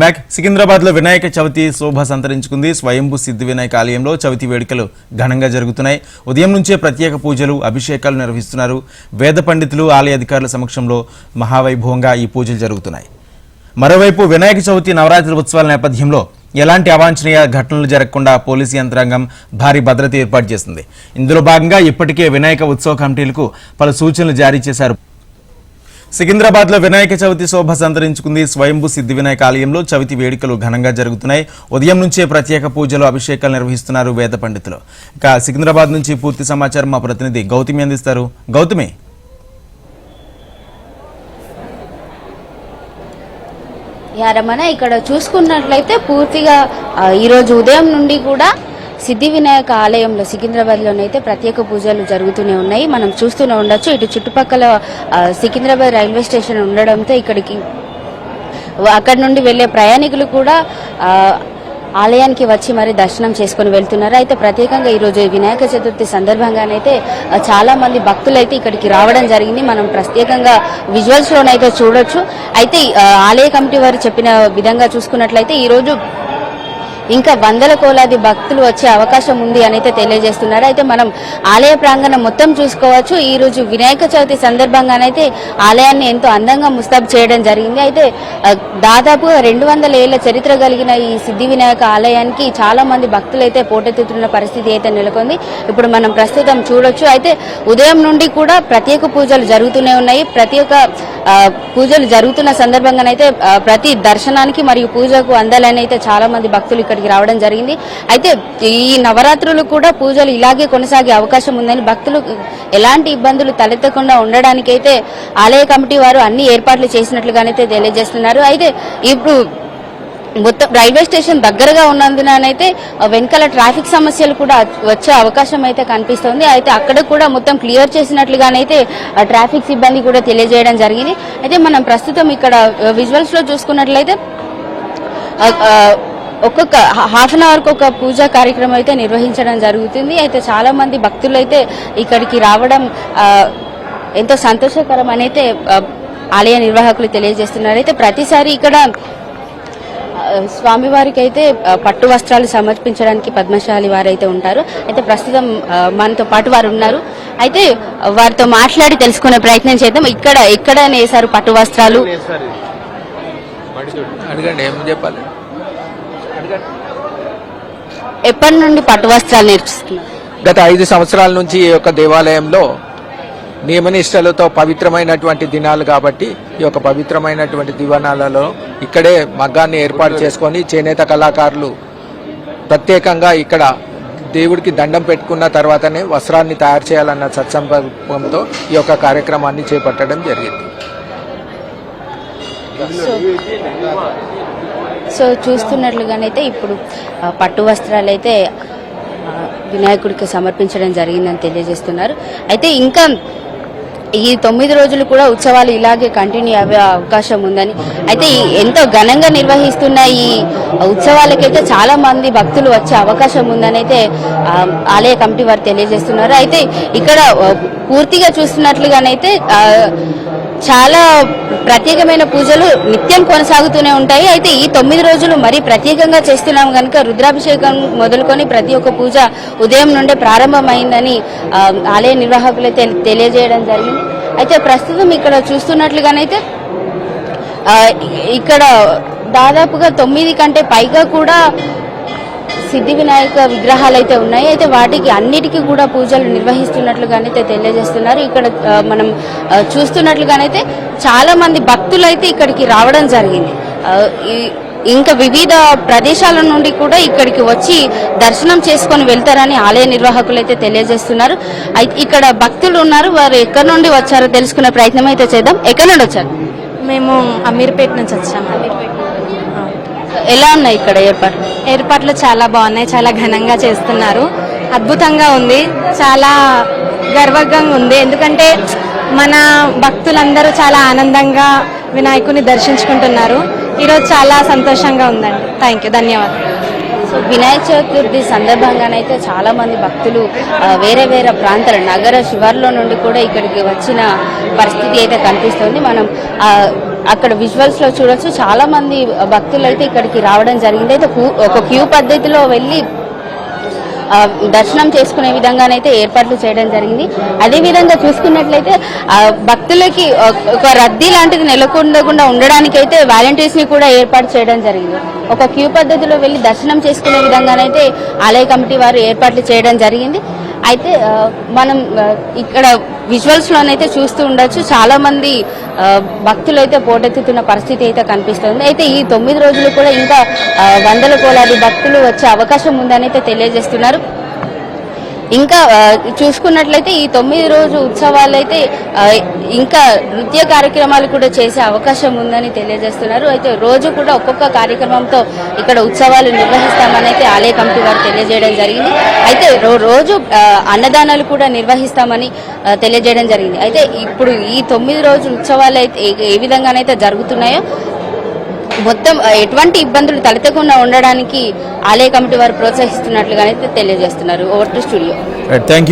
Back సికింద్రాబాద్లో వినాయక చవితి శోభ సంతరించుకుంది. స్వయంభూ సిద్ధి వినాయక ఆలయంలో చవితి వేడుకలు ఘనంగా జరుగుతున్నాయి. ఉదయం నుంచే ప్రత్యేక పూజలు అభిషేకాలు నిర్వహిస్తున్నారు. వేద పండితులు ఆలయ అధికారుల సమక్షంలో మహావైభవంగా ఈ పూజలు జరుగుతున్నాయి. మరోవైపు వినాయక చవితి నవరాత్రి ఉత్సవాల నేపథ్యంలో ఎలాంటి అవాంఛనీయ ఘటనలు జరగకుండా పోలీసు యంత్రాంగం భారీ భద్రత ఏర్పాటు చేసింది. ఇందులో భాగంగా ఇప్పటికే వినాయక ఉత్సవ కమిటీలకు పలు సూచనలు జారీ చేశారు. సికింద్రాబాద్లో వినాయక చవితి శోభ సంతరించుకుంది. స్వయంభూ సిద్ధి వినాయక ఆలయంలో చవితి వేడుకలు ఘనంగా జరుగుతున్నాయి. ఉదయం నుంచే ప్రత్యేక పూజలు అభిషేకాలు నిర్వహిస్తున్నారు వేద పండితులు. ఇక సికింద్రాబాద్ నుంచి పూర్తి సమాచారం మా ప్రతినిధి గౌతమి అందిస్తారు. గౌతమి! రమణ ఇక్కడ చూసుకున్నట్లయితే పూర్తిగా ఈరోజు ఉదయం నుండి కూడా సిద్ధి వినాయక ఆలయంలో సికింద్రాబాద్లోనైతే ప్రత్యేక పూజలు జరుగుతూనే ఉన్నాయి. మనం చూస్తూనే ఉండొచ్చు. ఇటు చుట్టుపక్కల సికింద్రాబాద్ రైల్వే స్టేషన్ ఉండడంతో ఇక్కడికి అక్కడి నుండి వెళ్ళే ప్రయాణికులు కూడా ఆలయానికి వచ్చి మరి దర్శనం చేసుకుని వెళ్తున్నారు. అయితే ప్రత్యేకంగా ఈరోజు వినాయక చతుర్థి సందర్భంగానైతే చాలా మంది భక్తులు అయితే ఇక్కడికి రావడం జరిగింది. మనం ప్రత్యేకంగా విజువల్స్లోనైతే చూడొచ్చు. అయితే ఆలయ కమిటీ వారు చెప్పిన విధంగా చూసుకున్నట్లయితే ఈరోజు ఇంకా వందల కోలాది భక్తులు వచ్చే అవకాశం ఉంది అని అయితే తెలియజేస్తున్నారు. అయితే మనం ఆలయ ప్రాంగణం మొత్తం చూసుకోవచ్చు. ఈ రోజు వినాయక చవితి సందర్భంగానైతే ఆలయాన్ని ఎంతో అందంగా ముస్తాబు చేయడం జరిగింది. అయితే దాదాపు రెండు వందల ఏళ్ళ చరిత్ర కలిగిన ఈ సిద్ధి వినాయక ఆలయానికి చాలా మంది భక్తులు అయితే పోటెత్తుతున్న పరిస్థితి అయితే నెలకొంది. ఇప్పుడు మనం ప్రస్తుతం చూడొచ్చు. అయితే ఉదయం నుండి కూడా ప్రత్యేక పూజలు జరుగుతూనే ఉన్నాయి. ప్రతి ఒక్క పూజలు జరుగుతున్న సందర్భంగానైతే ప్రతి దర్శనానికి మరియు పూజకు అందాలని అయితే చాలా మంది భక్తులు ఇక్కడ ఇక్కడికి రావడం జరిగింది. అయితే ఈ నవరాత్రులు కూడా పూజలు ఇలాగే కొనసాగే అవకాశం ఉందని భక్తులు ఎలాంటి ఇబ్బందులు తలెత్తకుండా ఉండడానికైతే ఆలయ కమిటీ వారు అన్ని ఏర్పాట్లు చేసినట్లుగానైతే తెలియజేస్తున్నారు. అయితే ఇప్పుడు మొత్తం రైల్వే స్టేషన్ దగ్గరగా ఉన్నందునైతే వెనకాల ట్రాఫిక్ సమస్యలు కూడా వచ్చే అవకాశం అయితే కనిపిస్తోంది. అయితే అక్కడ కూడా మొత్తం క్లియర్ చేసినట్లుగానైతే ఆ ట్రాఫిక్ సిబ్బంది కూడా తెలియజేయడం జరిగింది. అయితే మనం ప్రస్తుతం ఇక్కడ విజువల్స్లో చూసుకున్నట్లయితే ఒక్కొక్క హాఫ్ అన్ అవర్కి ఒక పూజా కార్యక్రమం అయితే నిర్వహించడం జరుగుతుంది. అయితే చాలా మంది భక్తులు అయితే ఇక్కడికి రావడం ఎంతో సంతోషకరం అయితే ఆలయ నిర్వాహకులు తెలియజేస్తున్నారు. అయితే ప్రతిసారి ఇక్కడ స్వామివారికి అయితే పట్టు వస్త్రాలు సమర్పించడానికి పద్మశాలి వారైతే ఉంటారు. అయితే ప్రస్తుతం మనతో పాటు వారు ఉన్నారు. అయితే వారితో మాట్లాడి తెలుసుకునే ప్రయత్నం చేద్దాం. ఇక్కడ ఎక్కడ నేసారు పట్టు వస్త్రాలు? అడగండి ఏం చెప్పాలి? ఎప్పటి నుండి పట్టు వస్త్రాలు నేర్పిస్తున్నారు? గత ఐదు సంవత్సరాల నుంచి ఈ యొక్క దేవాలయంలో నియమనిష్టలతో పవిత్రమైనటువంటి దినాలు కాబట్టి ఈ యొక్క పవిత్రమైనటువంటి దివనాలలో ఇక్కడే మగ్గాన్ని ఏర్పాటు చేసుకొని చేనేత కళాకారులు ప్రత్యేకంగా ఇక్కడ దేవుడికి దండం పెట్టుకున్న తర్వాతనే వస్త్రాన్ని తయారు చేయాలన్న సత్సంకల్పంతో ఈ యొక్క కార్యక్రమాన్ని చేపట్టడం జరిగింది. సో చూస్తున్నట్లుగానైతే ఇప్పుడు పట్టు వస్త్రాలు అయితే వినాయకుడికి సమర్పించడం జరిగిందని తెలియజేస్తున్నారు. అయితే ఇంకా ఈ తొమ్మిది రోజులు కూడా ఉత్సవాలు ఇలాగే కంటిన్యూ అయ్యే అవకాశం ఉందని అయితే ఎంతో ఘనంగా నిర్వహిస్తున్న ఈ ఉత్సవాలకైతే చాలా మంది భక్తులు వచ్చే అవకాశం ఉందని అయితే ఆలయ కమిటీ వారు తెలియజేస్తున్నారు. అయితే ఇక్కడ పూర్తిగా చూస్తున్నట్లుగానైతే ఆ, చాలా ప్రత్యేకమైన పూజలు నిత్యం కొనసాగుతూనే ఉంటాయి. అయితే ఈ తొమ్మిది రోజులు మరీ ప్రత్యేకంగా చేస్తున్నాం కనుక రుద్రాభిషేకం మొదలుకొని ప్రతి ఒక్క పూజ ఉదయం నుండే ప్రారంభమైందని ఆలయ నిర్వాహకులు తెలియజేయడం జరిగింది. అయితే ప్రస్తుతం ఇక్కడ చూస్తున్నట్లుగానైతే ఇక్కడ దాదాపుగా తొమ్మిది కంటే పైగా కూడా సిద్ధి వినాయక విగ్రహాలు అయితే ఉన్నాయి. అయితే వాటికి అన్నిటికీ కూడా పూజలు నిర్వహిస్తున్నట్లుగానైతే తెలియజేస్తున్నారు. ఇక్కడ మనం చూస్తున్నట్లుగానైతే చాలా మంది భక్తులు అయితే ఇక్కడికి రావడం జరిగింది. ఈ- ఇంకా వివిధ ప్రదేశాల నుండి కూడా ఇక్కడికి వచ్చి దర్శనం చేసుకొని వెళ్తారని ఆలయ నిర్వాహకులు అయితే తెలియజేస్తున్నారు. అయితే ఇక్కడ భక్తులు ఉన్నారు. వారు ఎక్కడి నుండి వచ్చారో తెలుసుకునే ప్రయత్నం అయితే చేద్దాం. ఎక్కడి నుండి వచ్చారు? మేము అమీర్పేట నుంచి వచ్చాము ఎలా ఉన్నాయి ఇక్కడ ఏర్పాట్లు? ఏర్పాట్లు చాలా బాగున్నాయి చాలా ఘనంగా చేస్తున్నారు. అద్భుతంగా ఉంది చాలా గర్వంగా ఉంది. ఎందుకంటే మన భక్తులందరూ చాలా ఆనందంగా వినాయకుని దర్శించుకుంటున్నారు. ఈరోజు చాలా సంతోషంగా ఉందండి. థ్యాంక్ యూ ధన్యవాదాలు. సో వినాయక చతుర్థి సందర్భంగానైతే చాలా మంది భక్తులు వేరే వేరే ప్రాంతాల నగర శివార్లో నుండి కూడా ఇక్కడికి వచ్చిన పరిస్థితి అయితే కనిపిస్తుంది. మనం అక్కడ విజువల్స్లో చూడొచ్చు. చాలా మంది భక్తులు అయితే ఇక్కడికి రావడం జరిగింది. అయితే క్యూ- ఒక క్యూ పద్ధతిలో వెళ్ళి దర్శనం చేసుకునే విధంగానైతే ఏర్పాట్లు చేయడం జరిగింది. అదే విధంగా చూసుకున్నట్లయితే భక్తులకి ఒక- ఒక రద్దీ లాంటిది నెలకొండకుండా ఉండడానికి అయితే వాలంటీర్స్ని కూడా ఏర్పాటు చేయడం జరిగింది. ఒక క్యూ పద్ధతిలో వెళ్ళి దర్శనం చేసుకునే విధంగానైతే ఆలయ కమిటీ వారు ఏర్పాట్లు చేయడం జరిగింది. అయితే మనం ఇక్కడ విజువల్స్ లోనైతే చూస్తూ ఉండొచ్చు. చాలా మంది భక్తులు అయితే పోటెత్తుతున్న పరిస్థితి అయితే కనిపిస్తుంది. అయితే ఈ తొమ్మిది రోజులు కూడా ఇంకా వందల కోలాది భక్తులు వచ్చే అవకాశం ఉందని అయితే తెలియజేస్తున్నారు. ఇంకా చూసుకున్నట్లయితే ఈ తొమ్మిది రోజు ఉత్సవాలు అయితే ఇంకా నృత్య కార్యక్రమాలు కూడా చేసే అవకాశం ఉందని తెలియజేస్తున్నారు. అయితే రోజు కూడా ఒక్కొక్క కార్యక్రమంతో ఇక్కడ ఉత్సవాలు నిర్వహిస్తామని అయితే ఆలయ కమిటీ వారు తెలియజేయడం జరిగింది. అయితే రో- రోజు అన్నదానాలు కూడా నిర్వహిస్తామని తెలియజేయడం జరిగింది. అయితే ఇప్పుడు ఈ తొమ్మిది రోజు ఉత్సవాలు అయితే ఏ- ఏ విధంగానైతే జరుగుతున్నాయో మొత్తం ఎటువంటి ఇబ్బందులు తలెత్తకుండా ఉండడానికి ఆలయ కమిటీ వారు ప్రోత్సహిస్తున్నట్లుగానైతే తెలియజేస్తున్నారు. Over to studio thank